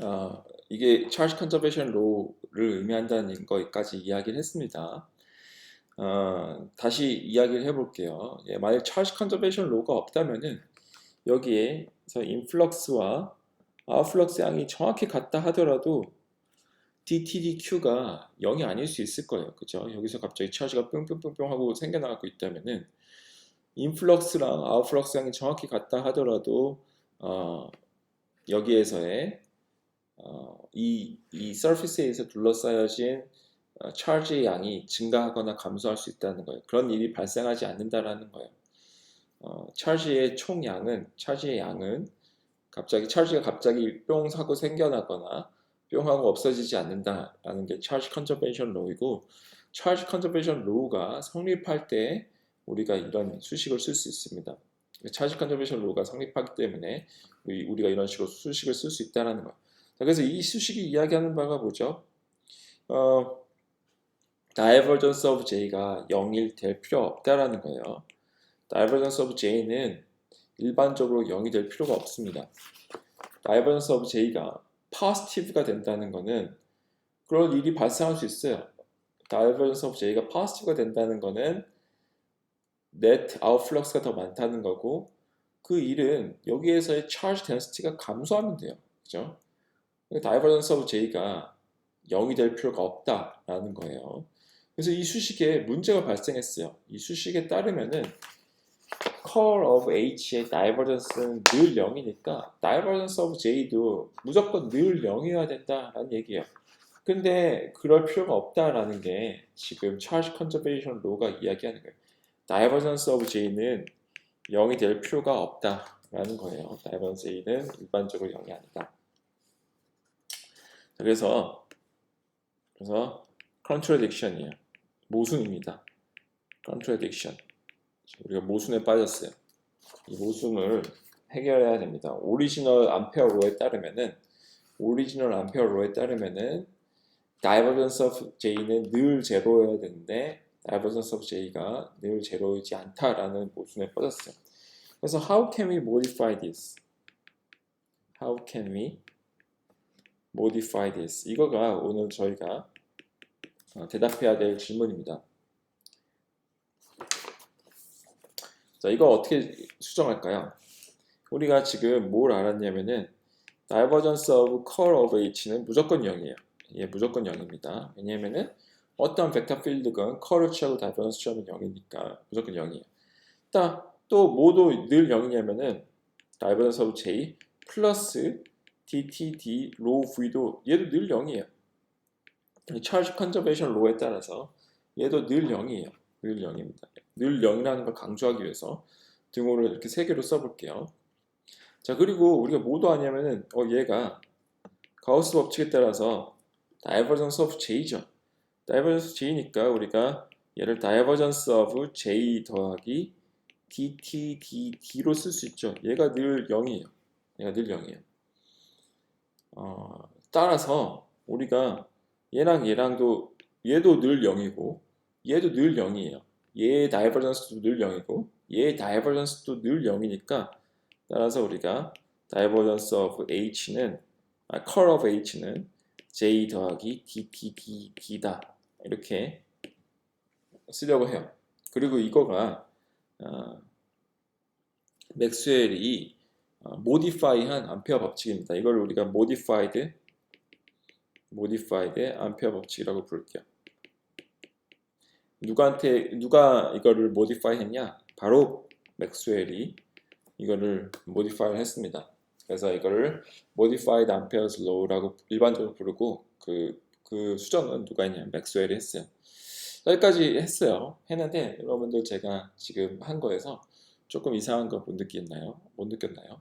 어, 이게 charge conservation law를 의미한다는 것까지 이야기를 했습니다. 어, 다시 이야기를 해볼게요. 예, 만약 charge conservation law가 없다면은 여기에서 influx와 outflux 양이 정확히 같다 하더라도 DTDQ가 0이 아닐 수 있을 거예요. 그죠? 여기서 갑자기 charge가 뿅뿅뿅뿅 하고 생겨나고 있다면은 influx랑 outflux 양이 정확히 같다 하더라도 어, 여기에서의 어, 이, 이 surface에서 둘러싸여진 어, charge의 양이 증가하거나 감소할 수 있다는 거예요. 그런 일이 발생하지 않는다라는 거예요. 어, charge의 총 양은 charge의 양은 갑자기 charge가 갑자기 뿅 하고 생겨나거나 뿅 하고 없어지지 않는다라는 게 charge conservation law이고 charge conservation law가 성립할 때 우리가 이런 수식을 쓸 수 있습니다. charge conservation law가 성립하기 때문에 우리- 우리가 이런 식으로 수식을 쓸 수 있다는 거예요. 자, 그래서 이 수식이 이야기하는 바가 뭐죠? 어, divergence of J가 0일 될 필요 없다라는 거예요. divergence of J는 일반적으로 0이 될 필요가 없습니다. divergence of J가 positive가 된다는 거는 그런 일이 발생할 수 있어요. divergence of J가 positive가 된다는 거는 net outflux가 더 많다는 거고 그 일은 여기에서의 charge density가 감소하면 돼요. 그죠? Divergence of J가 0이 될 필요가 없다라는 거예요. 그래서 이 수식에 문제가 발생했어요. 이 수식에 따르면은 curl of H의 divergence는 늘 0이니까 divergence of J도 무조건 늘 0이어야 된다라는 얘기예요. 근데 그럴 필요가 없다라는 게 지금 charge conservation law가 이야기하는 거예요. divergence of J는 0이 될 필요가 없다라는 거예요. divergence J는 일반적으로 0이 아니다. 그래서 그래서 contradiction이에요. 모순입니다. contradiction. 우리가 모순에 빠졌어요. 이 모순을 해결해야 됩니다. 오리지널 암페어 로에 따르면은 오리지널 암페어 로에 따르면은 divergence of J는 늘 제로여야 되는데 divergence of J가 늘 제로이지 않다라는 모순에 빠졌어요. 그래서 how can we modify this? How can we modify this? 이거가 오늘 저희가 어, 대답해야 될 질문입니다. 자, 이거 어떻게 수정할까요? 우리가 지금 뭘 알았냐면은 divergence of curl of h는 무조건 0이에요. 예, 무조건 0입니다. 왜냐면은 어떤 벡터 필드건 curl 취하고 divergence 취하면 0이니까 무조건 0이에요. 딱, 또 뭐도 늘 0이냐면은 divergence j 플러스 dtd 로우 v도 얘도 늘 0이에요. charge conservation law에 따라서 얘도 늘 0이에요. 늘 0입니다. 늘 0이라는 걸 강조하기 위해서 등호를 이렇게 세 개로 써볼게요. 자 그리고 우리가 뭐도 하냐면은 어 얘가 가우스 법칙에 따라서 divergence of j죠. divergence of j니까 우리가 얘를 divergence of j 더하기 dt dd로 쓸 수 있죠. 얘가 늘 0이에요. 얘가 늘 0이에요. 어, 따라서 우리가 얘랑 얘랑도 얘도 늘 0이고 얘도 늘 0이에요. 얘의 divergence도 늘 0이고 얘의 divergence도 늘 0이니까 따라서 우리가 divergence of h는 아, curl of h는 j 더하기 dtd다 이렇게 쓰려고 해요. 그리고 이거가 어, 맥스웰이 어, modify한 암페어 법칙입니다. 이걸 우리가 modified modified 암페어 법칙이라고 부를게요. 누구한테 누가 이거를 modify 했냐? 바로 맥스웰이 이거를 modify 했습니다. 그래서 이거를 modified Ampere's law라고 일반적으로 부르고 그, 그 수정은 누가 했냐? 맥스웰이 했어요. 여기까지 했어요. 했는데 여러분들 제가 지금 한 거에서 조금 이상한 거 못 느꼈나요? 못 느꼈나요?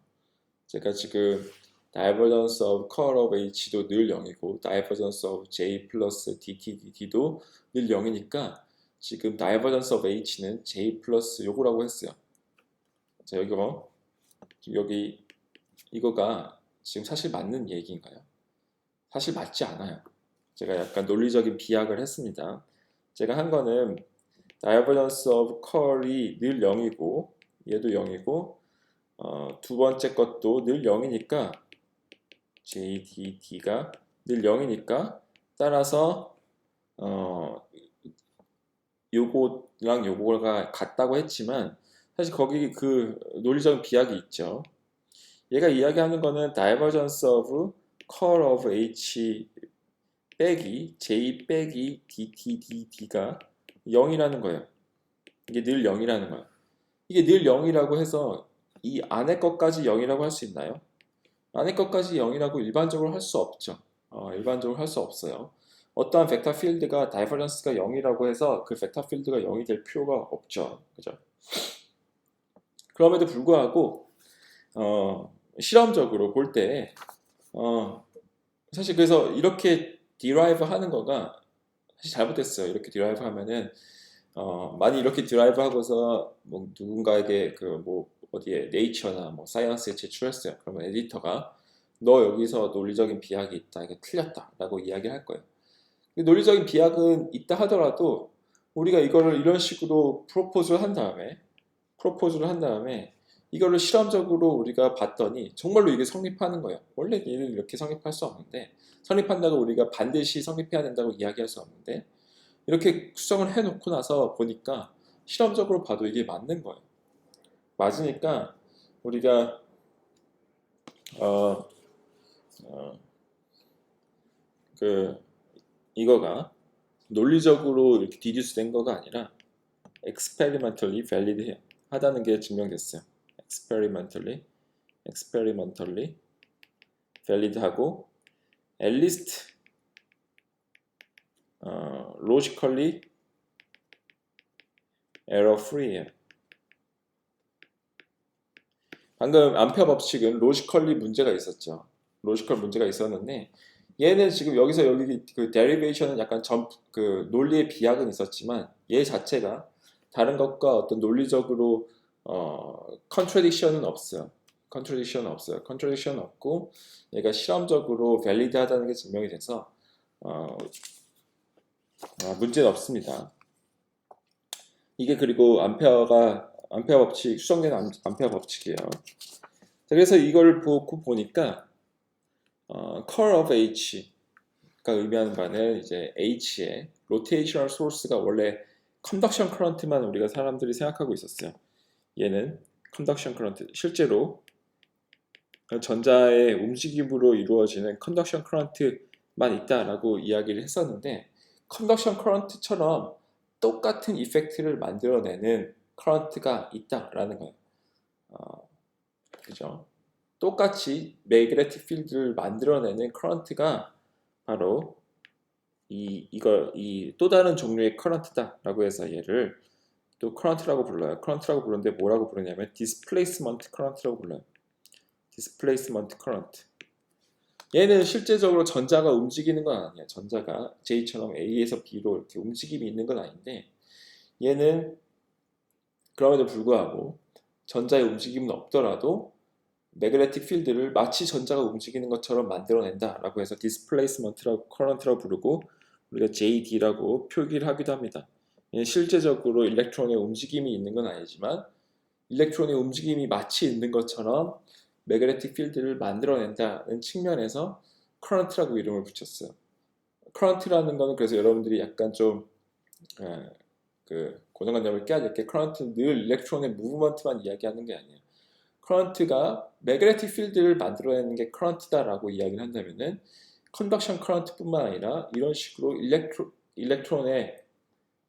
제가 지금 divergence of curl of h도 늘 0이고 divergence of j 플러스 dtdt도 늘 0이니까 지금 divergence of h는 j 플러스 요거라고 했어요. 자 여기 뭐 여기 이거가 지금 사실 맞는 얘기인가요? 사실 맞지 않아요. 제가 약간 논리적인 비약을 했습니다. 제가 한 거는 divergence of curl이 늘 0이고 얘도 0이고 어, 두 번째 것도 늘 0이니까 JDD가 늘 0이니까 따라서 어 요거랑 요거가 같다고 했지만 사실 거기 그 논리적인 비약이 있죠. 얘가 이야기하는 거는 divergence of curl of H 빼기 J 빼기 DTDD가 0이라는 거예요. 이게 늘 0이라는 거예요. 이게 늘 0이라고 해서 이 안에 것까지 0이라고 할 수 있나요? 안에 것까지 0이라고 일반적으로 할 수 없죠. 어, 일반적으로 할 수 없어요. 어떠한 벡터 필드가 다이버전스가 0이라고 해서 그 벡터 필드가 0이 될 필요가 없죠. 그죠? 그럼에도 불구하고 어, 실험적으로 볼 때 어, 사실 그래서 이렇게 디라이브 하는 거가 사실 잘못됐어요. 이렇게 디라이브 하면은 어, 많이 이렇게 드라이브 하고서 뭐 누군가에게 그 뭐 어디에 네이처나 뭐 사이언스에 제출했어요. 그러면 에디터가 너 여기서 논리적인 비약이 있다. 이게 틀렸다라고 이야기할 거예요. 근데 논리적인 비약은 있다 하더라도 우리가 이거를 이런 식으로 프로포즈를 한 다음에 프로포즈를 한 다음에 이거를 실험적으로 우리가 봤더니 정말로 이게 성립하는 거예요. 원래 얘는 이렇게 성립할 수 없는데 성립한다고 우리가 반드시 성립해야 된다고 이야기할 수 없는데 이렇게 수정을 해놓고 나서 보니까 실험적으로 봐도 이게 맞는 거예요. 맞으니까 우리가 어, 어, 그 이거가 논리적으로 이렇게 디듀스 된 거가 아니라 experimentally valid 하다는 게 증명됐어요. experimentally, experimentally valid 하고 at least 어, logically error free예요. 방금 암페어 법칙은 로지컬리 문제가 있었죠. 로지컬 문제가 있었는데 얘는 지금 여기서 여기 그 데리베이션은 약간 점, 그 논리의 비약은 있었지만 얘 자체가 다른 것과 어떤 논리적으로 어 컨트라딕션은 없어요. 컨트라딕션은 없어요. 컨트라딕션은 없고 얘가 실험적으로 밸리드하다는 게 증명이 돼서 어, 아, 문제는 없습니다. 이게 그리고 암페어가 암페어 법칙 수정된 암, 암페어 법칙이에요. 자, 그래서 이걸 보고 보니까 어, curl of H가 의미하는 바는 이제 H의 rotational source가 원래 conduction current만 우리가 사람들이 생각하고 있었어요. 얘는 conduction current 실제로 전자의 움직임으로 이루어지는 conduction current만 있다라고 이야기를 했었는데 conduction current처럼 똑같은 이펙트를 만들어내는 current가 있다라는 거예요. 어, 그죠? 똑같이 매그네틱 필드를 만들어내는 current가 바로 이 이걸 이 또 다른 종류의 current다라고 해서 얘를 또 current라고 불러요. current라고 부르는데 뭐라고 부르냐면 displacement current라고 불러요. displacement current. 얘는 실제적으로 전자가 움직이는 건 아니야. 전자가 J처럼 A에서 B로 이렇게 움직임이 있는 건 아닌데 얘는 그럼에도 불구하고 전자의 움직임은 없더라도 매그네틱 필드를 마치 전자가 움직이는 것처럼 만들어낸다라고 해서 디스플레이스먼트라고 커런트라고 부르고 우리가 JD라고 표기를 하기도 합니다. 실제적으로 일렉트론의 움직임이 있는 건 아니지만 일렉트론의 움직임이 마치 있는 것처럼 매그네틱 필드를 만들어낸다는 측면에서 커런트라고 이름을 붙였어요. 커런트라는 거는 그래서 여러분들이 약간 좀그 고정관념을 깨야 될 게 커런트는 늘 일렉트론의 무브먼트만 이야기하는 게 아니에요. 커런트가 매그네틱 필드를 만들어내는 게 커런트다라고 이야기를 한다면은 컨덕션 커런트뿐만 아니라 이런 식으로 일렉트로, 일렉트론의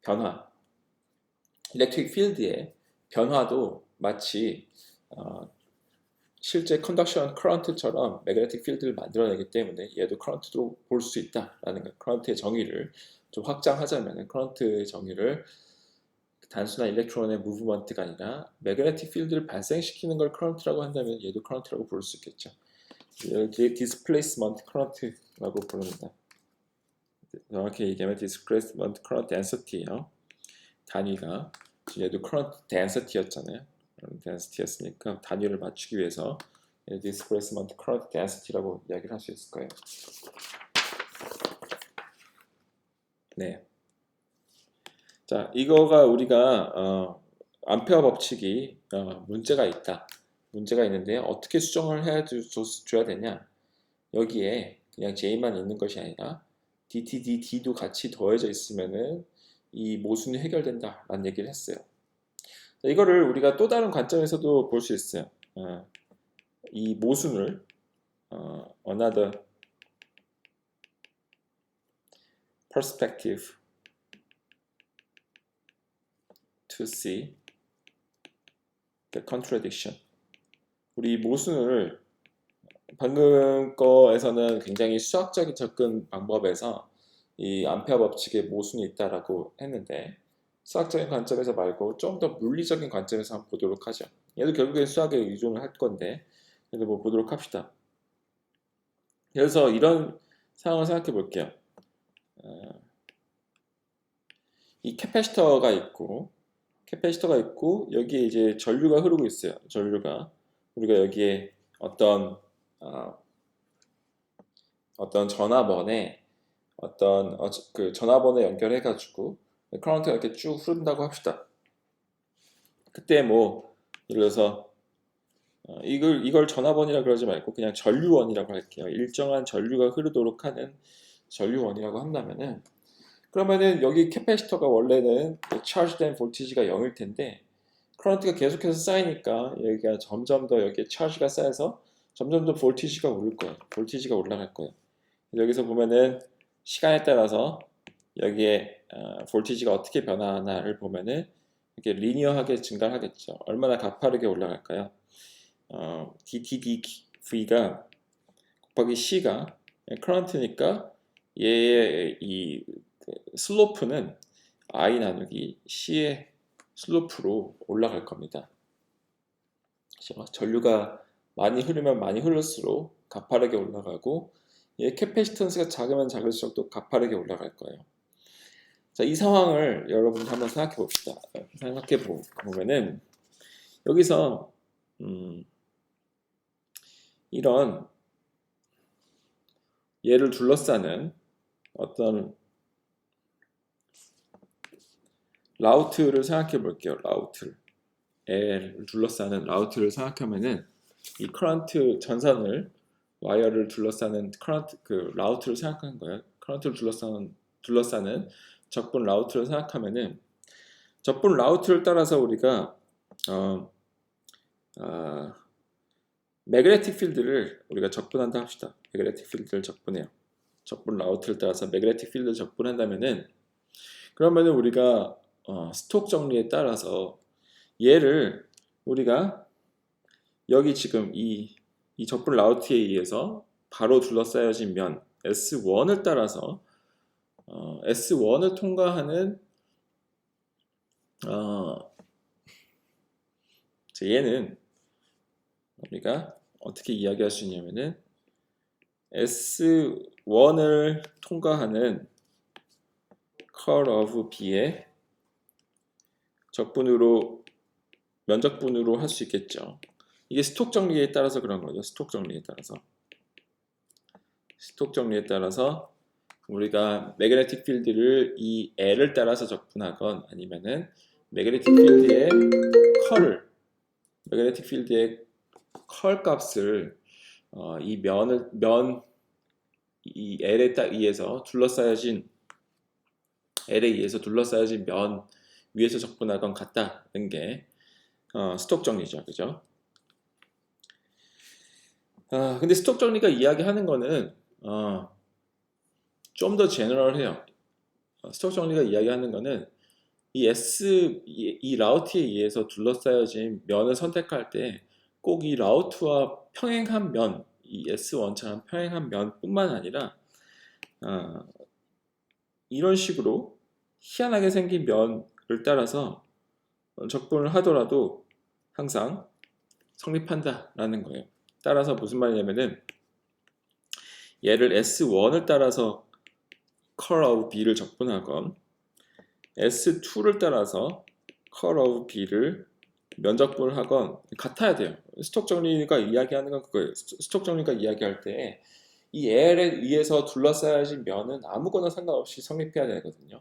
변화, 일렉트릭 필드의 변화도 마치 어, 실제 컨덕션 커런트처럼 매그네틱 필드를 만들어내기 때문에 얘도 커런트로 볼 수 있다라는 거. 커런트의 정의를 좀 확장하자면 커런트의 정의를 단순한 일렉트론의 무브먼트가 아니라 매그네틱 필드를 발생시키는 걸 커런트라고 한다면 얘도 커런트라고 부를 수 있겠죠. 여기 디스플레이스먼트 커런트라고 부릅니다. 정확히 얘기하면 디스플레이스먼트 커런트 덴서티예요. 단위가 얘도 커런트 덴서티였잖아요. 덴서티였으니까 단위를 맞추기 위해서 디스플레이스먼트 커런트 덴서티라고 이야기를 할 수 있을 거예요. 네. 자, 이거가 우리가 어, 암페어 법칙이 어, 문제가 있다. 문제가 있는데 어떻게 수정을 해 줘야 되냐? 여기에 그냥 J만 있는 것이 아니라 DTD, D도 같이 더해져 있으면은 이 모순이 해결된다라는 얘기를 했어요. 자, 이거를 우리가 또 다른 관점에서도 볼 수 있어요. 어, 이 모순을 어, another perspective to see the contradiction. 우리 이 모순을 방금 거에서는 굉장히 수학적인 접근 방법에서 이 암페어 법칙에 모순이 있다라고 했는데 수학적인 관점에서 말고 좀 더 물리적인 관점에서 한번 보도록 하죠. 얘도 결국엔 수학에 의존을 할 건데 얘도 뭐 보도록 합시다. 그래서 이런 상황을 생각해 볼게요. 어, 이 캐패시터가 있고 캐패시터가 있고 여기에 이제 전류가 흐르고 있어요. 전류가 우리가 여기에 어떤 어, 어떤 전화번에 어떤 어, 그 전화번호 연결해 가지고 커런트가 이렇게 쭉 흐른다고 합시다. 그때 뭐 예를 들어서 어, 이걸 이걸 전화번이라 그러지 말고 그냥 전류원이라고 할게요. 일정한 전류가 흐르도록 하는 전류원이라고 한다면은 그러면은 여기 캐패시터가 원래는 차지된 볼티지가 0일 텐데 커런트가 계속해서 쌓이니까 여기가 점점 더 여기에 차지가 쌓여서 점점 더 볼티지가 오를 거예요. 볼티지가 올라갈 거예요. 여기서 보면은 시간에 따라서 여기에 어, 볼티지가 어떻게 변화하나를 보면은 이렇게 리니어하게 증가하겠죠. 얼마나 가파르게 올라갈까요? 어, DTDV가 곱하기 C가 커런트니까 얘의 이 슬로프는 I 나누기 C의 슬로프로 올라갈 겁니다. 전류가 많이 흐르면 많이 흐를수록 가파르게 올라가고 얘 캐패시턴스가 작으면 작을수록 또 가파르게 올라갈 거예요. 자, 이 상황을 여러분 한번 생각해 봅시다. 생각해 보면은 여기서 음, 이런 얘를 둘러싸는 어떤 라우트를 생각해 볼게요. 라우트를 L을 둘러싸는 라우트를 생각하면은 이 커런트 전선을 와이어를 둘러싸는 커런트 그 라우트를 생각하는 거예요. 커런트를 둘러싸는 둘러싸는 적분 라우트를 생각하면은 적분 라우트를 따라서 우리가 어, 어, 매그네틱 필드를 우리가 적분한다 합시다. 매그네틱 필드를 적분해요. 적분 라우트를 따라서 매그네틱 필드를 적분한다면은 그러면은 우리가 어, 스톡 정리에 따라서 얘를 우리가 여기 지금 이, 이 적분 라우트에 의해서 바로 둘러싸여진 면 S1을 따라서 어, S1을 통과하는 어, 얘는 우리가 어떻게 이야기할 수 있냐면은 S1을 통과하는 curl of B의 적분으로 면적분으로 할 수 있겠죠. 이게 스톡 정리에 따라서 그런 거죠. 스톡 정리에 따라서 스톡 정리에 따라서 우리가 매그네틱 필드를 이 L을 따라서 적분하건 아니면은 매그네틱 필드의 컬을 매그네틱 필드의 컬 값을 어, 이 면을 면 이 L에 딱 의해서 둘러싸여진 L에 의해서 둘러싸여진 면 위에서 적분하건 같다는 게 어, 스톡 정리죠, 그죠? 아, 근데 스톡 정리가 이야기하는 거는 어, 좀 더 제너럴해요. 어, 스톡 정리가 이야기하는 거는 이 S 이, 이 라우트에 의해서 둘러싸여진 면을 선택할 때 꼭 이 라우트와 평행한 면, 이 S1처럼 평행한 면뿐만 아니라 어, 이런 식으로 희한하게 생긴 면을 따라서 적분을 하더라도 항상 성립한다라는 거예요. 따라서 무슨 말이냐면은 얘를 S1을 따라서 curl of B를 적분하건 S2를 따라서 curl of B를 면적분을 하건 같아야 돼요. 스톡 정리가 이야기하는 건 그거예요. 스톡 정리가 이야기할 때 이 L에 의해서 둘러싸여진 면은 아무거나 상관없이 성립해야 되거든요.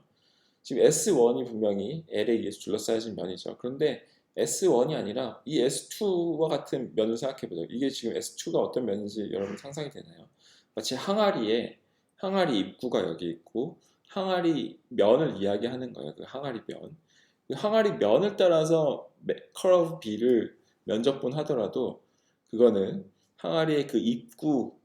지금 S1이 분명히 L에 의해서 둘러싸여진 면이죠. 그런데 S1이 아니라 이 S2와 같은 면을 생각해 보세요. 이게 지금 S2가 어떤 면인지 여러분 상상이 되나요? 마치 항아리에 항아리 입구가 여기 있고 항아리 면을 이야기하는 거예요. 그 항아리 면. 그 항아리 면을 따라서 커브 B를 면적분 하더라도 그거는 항아리의 그 입구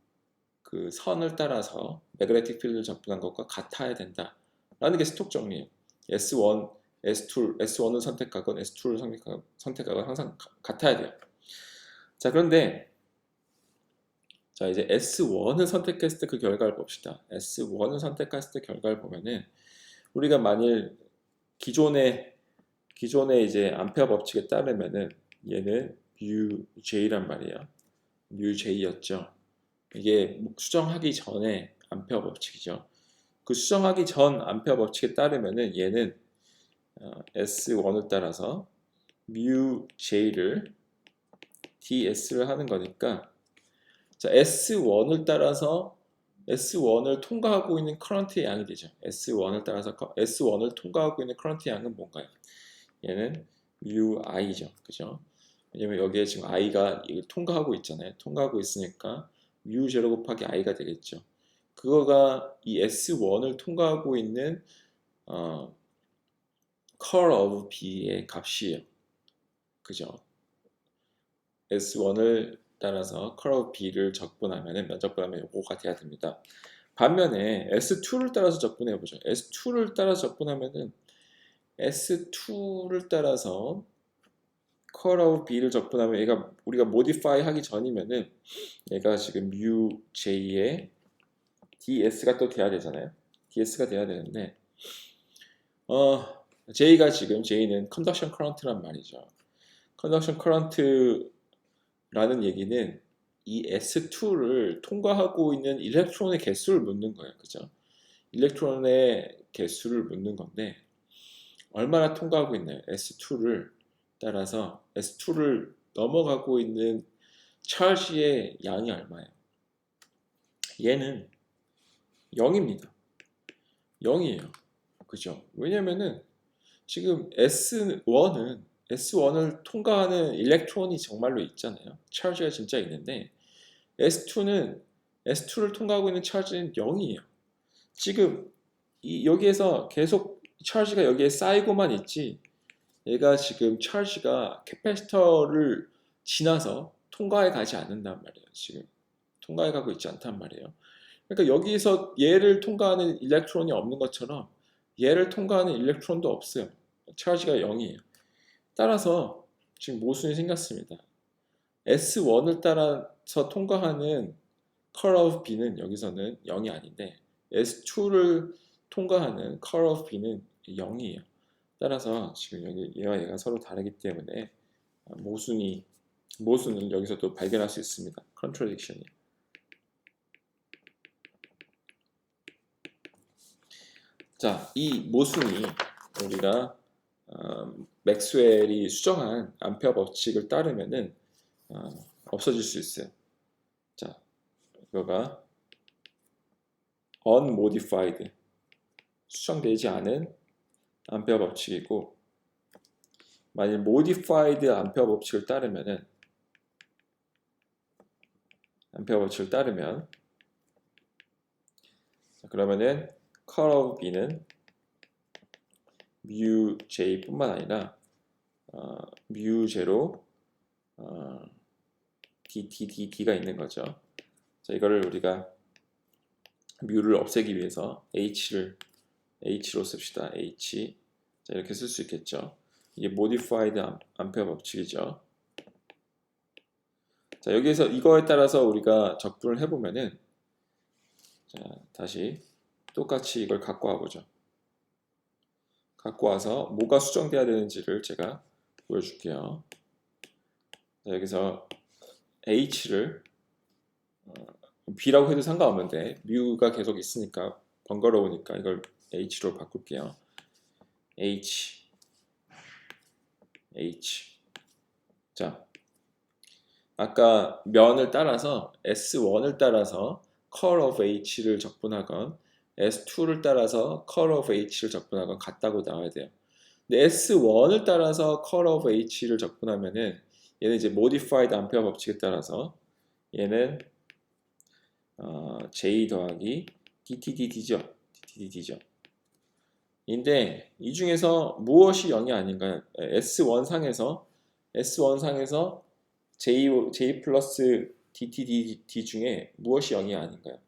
그 선을 따라서 매그네틱 필드를 접근한 것과 같아야 된다라는 게 스톡 정리예요. S1, S2, S1을 선택하건 S2를 선택하건, 항상 가- 같아야 돼요. 자 그런데 자 이제 S1을 선택했을 때 그 결과를 봅시다. S1을 선택했을 때 결과를 보면은 우리가 만일 기존의 기존의 이제 암페어 법칙에 따르면은 얘는 mu j란 말이에요. mu j였죠. 이게 수정하기 전에 암페어 법칙이죠. 그 수정하기 전 암페어 법칙에 따르면은 얘는 어, S1을 따라서 mu j를 ds를 하는 거니까 자 S1을 따라서 S1을 통과하고 있는 커런트의 양이 되죠. S1을 따라서 커- S1을 통과하고 있는 커런트 양은 뭔가요? 얘는 mu i죠. 그죠? 왜냐면 여기에 지금 i가 통과하고 있잖아요. 통과하고 있으니까 mu 제로 곱하기 i가 되겠죠. 그거가 이 S1을 통과하고 있는 어, curl of b의 값이에요. 그죠? S1을 따라서 curl b를 적분하면 면적분하면 요거가 돼야 됩니다. 반면에 S2를 따라서 적분해 보죠. S2를 따라서 적분하면은 S2를 따라서 curl b를 적분하면 얘가 우리가 modify 하기 전이면은 얘가 지금 mu j의 ds가 또 돼야 되잖아요. ds가 돼야 되는데 어 j가 지금 j는 conduction current란 말이죠. conduction current 라는 얘기는 이 S2를 통과하고 있는 일렉트론의 개수를 묻는 거예요. 그죠? 일렉트론의 개수를 묻는 건데 얼마나 통과하고 있나요? S2를 따라서 S2를 넘어가고 있는 찰지의 양이 얼마예요? 얘는 0입니다. 0이에요. 그죠? 왜냐면은 지금 S1은 S1을 통과하는 일렉트론이 정말로 있잖아요. 찰지가 진짜 있는데 S2는 S2를 통과하고 있는 찰지는 0이에요. 지금 이 여기에서 계속 찰지가 여기에 쌓이고만 있지 얘가 지금 찰지가 캐패시터를 지나서 통과해 가지 않는단 말이에요. 지금 통과해 가고 있지 않단 말이에요. 그러니까 여기서 얘를 통과하는 일렉트론이 없는 것처럼 얘를 통과하는 일렉트론도 없어요. 찰지가 0이에요. 따라서 지금 모순이 생겼습니다. S1을 따라서 통과하는 curl of B는 여기서는 0이 아닌데 S2를 통과하는 curl of B는 0이에요. 따라서 지금 여기 얘와 얘가 서로 다르기 때문에 모순이 모순을 여기서 또 발견할 수 있습니다. contradiction이. 자, 이 모순이 우리가 어, 맥스웰이 수정한 암페어 법칙을 따르면은 어, 없어질 수 있어요. 자, 이거가 unmodified 수정되지 않은 암페어 법칙이고 만일 modified 암페어 법칙을 따르면은 암페어 법칙을 따르면 자, 그러면은 of b는 j 뿐만 아니라 어, 제로 어, d d d d가 있는 거죠. 자 이거를 우리가 mu를 없애기 위해서 h를 h로 씁시다. h 자 이렇게 쓸 수 있겠죠. 이게 modified 암페어 법칙이죠. 자 여기에서 이거에 따라서 우리가 적분을 해보면은 자 다시 똑같이 이걸 갖고 와보죠. 갖고 와서 뭐가 수정돼야 되는지를 제가 보여줄게요. 자, 여기서 h를 어, b라고 해도 상관없는데 mu가 계속 있으니까 번거로우니까 이걸 h로 바꿀게요. h h 자 아까 면을 따라서 s1을 따라서 curl of h를 적분하건 S2를 따라서 curl of H를 적분하건 같다고 나와야 돼요. 근데 S1을 따라서 curl of H를 적분하면은 얘는 이제 modified 아mpere 법칙에 따라서 얘는 어, J 더하기 DTDD죠. DTDD죠. 인데 이 중에서 무엇이 0이 아닌가요? S1 상에서 S1 상에서 J, J 플러스 DTD 중에 무엇이 0이 아닌가요?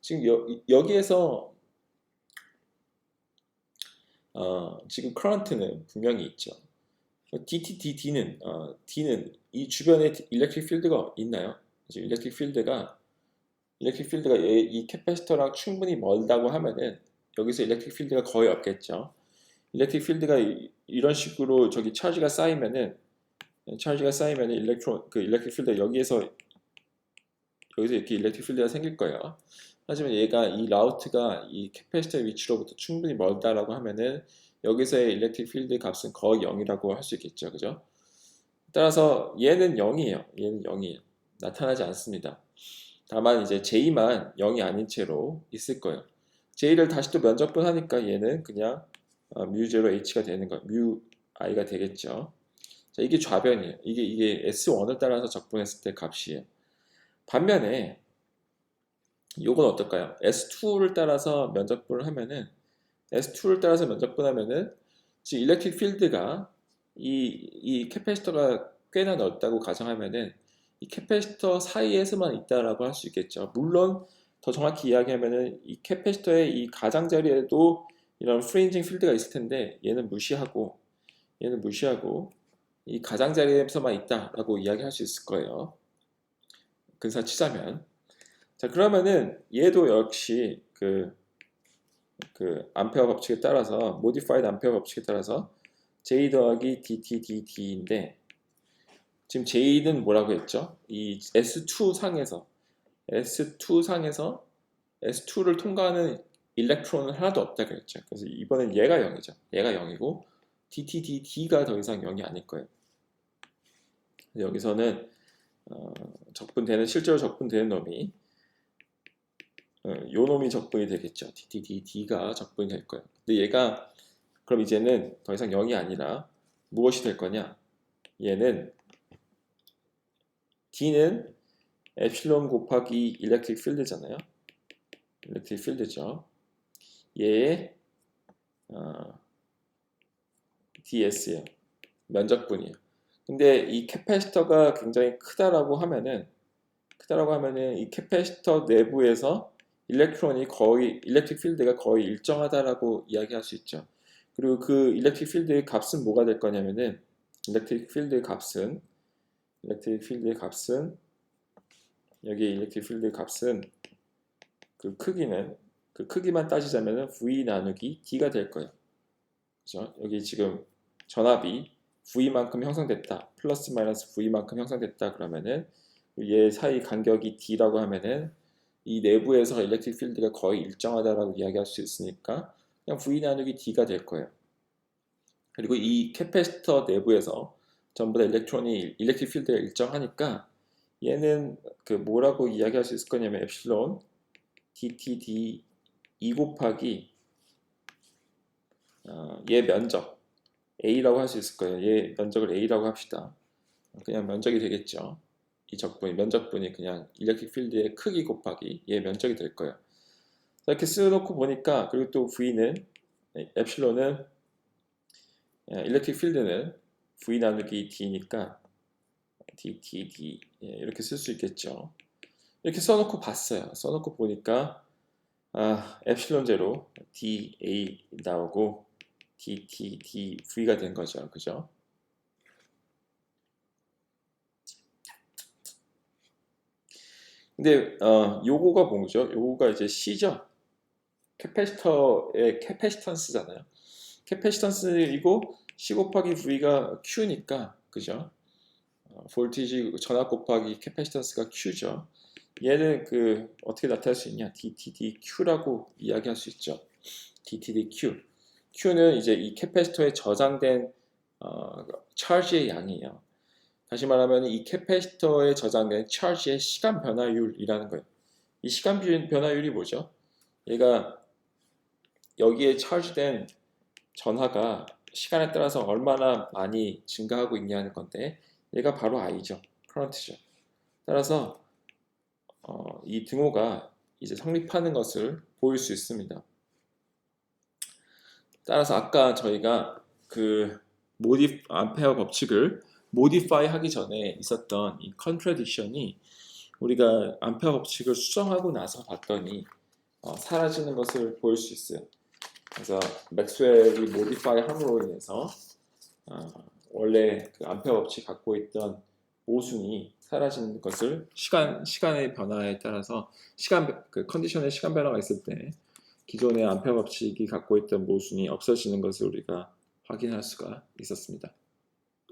지금 여, 여기에서 어, 지금 current는 분명히 있죠. DTD는 어, D는 이 주변에 일렉트릭 필드가 있나요? 지금 일렉트릭 필드가 일렉트릭 필드가 이, 이 캐패시터랑 충분히 멀다고 하면은 여기서 일렉트릭 필드가 거의 없겠죠. 일렉트릭 필드가 이, 이런 식으로 저기 차지가 쌓이면은 차지가 쌓이면은 일렉트론 그 일렉트릭 필드 여기에서 여기서 이렇게 일렉트릭 필드가 생길 거예요. 하지만 얘가 이 라우트가 이 캐패시터 위치로부터 충분히 멀다라고 하면은 여기서의 일렉트릭 필드 값은 거의 0이라고 할 수 있겠죠. 그죠? 따라서 얘는 0이에요. 얘는 0이에요. 나타나지 않습니다. 다만 이제 J만 0이 아닌 채로 있을 거예요. J를 다시 또 면적분하니까 얘는 그냥 뮤0 H가 되는 거예요. 뮤 I가 되겠죠. 자, 이게 좌변이에요. 이게 이게 S1을 따라서 적분했을 때 값이에요. 반면에 이건 어떨까요? S2를 따라서 면적분을 하면은 S2를 따라서 면적분하면은 지금 일렉트릭 필드가 이, 이 캐패시터가 꽤나 넓다고 가정하면은 이 캐패시터 사이에서만 있다라고 할 수 있겠죠. 물론 더 정확히 이야기하면은 이 캐패시터의 이 가장자리에도 이런 프레인징 필드가 있을 텐데 얘는 무시하고 얘는 무시하고 이 가장자리에서만 있다라고 이야기할 수 있을 거예요. 근사 치자면 자 그러면은 얘도 역시 그, 그 암페어 법칙에 따라서 모디파이드 암페어 법칙에 따라서 J 더하기 DT DT인데 지금 J는 뭐라고 했죠? 이 S2 상에서 S2 상에서 S2를 통과하는 일렉트론은 하나도 없다 그랬죠. 그래서 이번엔 얘가 0이죠. 얘가 0이고 DTDD가 더 이상 0이 아닐 거예요. 여기서는 어, 적분되는 실제로 적분되는 놈이 어, 요 놈이 적분이 되겠죠. DTDD가 적분이 될 거예요. 근데 얘가 그럼 이제는 더 이상 0이 아니라 무엇이 될 거냐? 얘는 D는 엡실론 곱하기 일렉트릭 필드잖아요. 일렉트릭 필드죠. 얘의 어, DS예요. 면적분이에요. 근데 이 캐패시터가 굉장히 크다라고 하면은 크다라고 하면은 이 캐패시터 내부에서 일렉트론이 거의 일렉트릭 필드가 거의 일정하다라고 이야기할 수 있죠. 그리고 그 일렉트릭 필드의 값은 뭐가 될 거냐면은 일렉트릭 필드의 값은 일렉트릭 필드의 값은 여기 일렉트릭 필드의 값은 그 크기는 그 크기만 따지자면은 V 나누기 D가 될 거예요. 그죠? 여기 지금 전압이 V만큼 형성됐다. 플러스 마이너스 V만큼 형성됐다. 그러면은 얘 사이 간격이 D라고 하면은 이 내부에서 일렉트릭 필드가 거의 일정하다라고 이야기할 수 있으니까 그냥 V 나누기 D가 될 거예요. 그리고 이 캐패시터 내부에서 전부 다 일렉트론이 일렉트릭 필드가 일정하니까 얘는 그 뭐라고 이야기할 수 있을 거냐면 엡실론 DTD 2 곱하기 어, 얘 면적 A라고 할 수 있을 거예요. 얘 면적을 A라고 합시다. 그냥 면적이 되겠죠. 이 적분이 면적분이 그냥 일렉트릭 필드의 크기 곱하기 얘 면적이 될 거예요. 이렇게 쓰놓고 보니까 그리고 또 V는 엡실론은 일렉트릭 필드는 V 나누기 D니까 D, D, D 예, 이렇게 쓸 수 있겠죠. 이렇게 써놓고 봤어요. 써놓고 보니까 아, 엡실론 제로 D, A 나오고 D, T, D, V가 된 거죠. 그죠? 근데 어, 요거가 뭐죠? 요거가 이제 C죠. 캐패시터의 캐패시턴스잖아요. 캐패시턴스이고 C 곱하기 V가 Q니까 그죠? 어, 볼티지 전압 곱하기 캐패시턴스가 Q죠. 얘는 그 어떻게 나타낼 수 있냐? DTDQ라고 이야기할 수 있죠. DTDQ. Q는 이제 이 캐패시터에 저장된 어, 차지의 양이에요. 다시 말하면 이 캐패시터에 저장된 차지의 시간 변화율이라는 거예요. 이 시간 변화율이 뭐죠? 얘가 여기에 차지된 전하가 시간에 따라서 얼마나 많이 증가하고 있냐는 건데 얘가 바로 I죠. 커런트죠. 따라서 어, 이 등호가 이제 성립하는 것을 보일 수 있습니다. 따라서 아까 저희가 그 모디 암페어 법칙을 모디파이 하기 전에 있었던 이 컨트라딕션이 우리가 암페어 법칙을 수정하고 나서 봤더니 어, 사라지는 것을 보일 수 있어요. 그래서 맥스웰이 모디파이 함으로 인해서 어, 원래 그 암페어 법칙 갖고 있던 모순이 사라지는 것을 시간 시간의 변화에 따라서 시간 그 컨디션의 시간 변화가 있을 때 기존의 암페어 법칙이 갖고 있던 모순이 없어지는 것을 우리가 확인할 수가 있었습니다.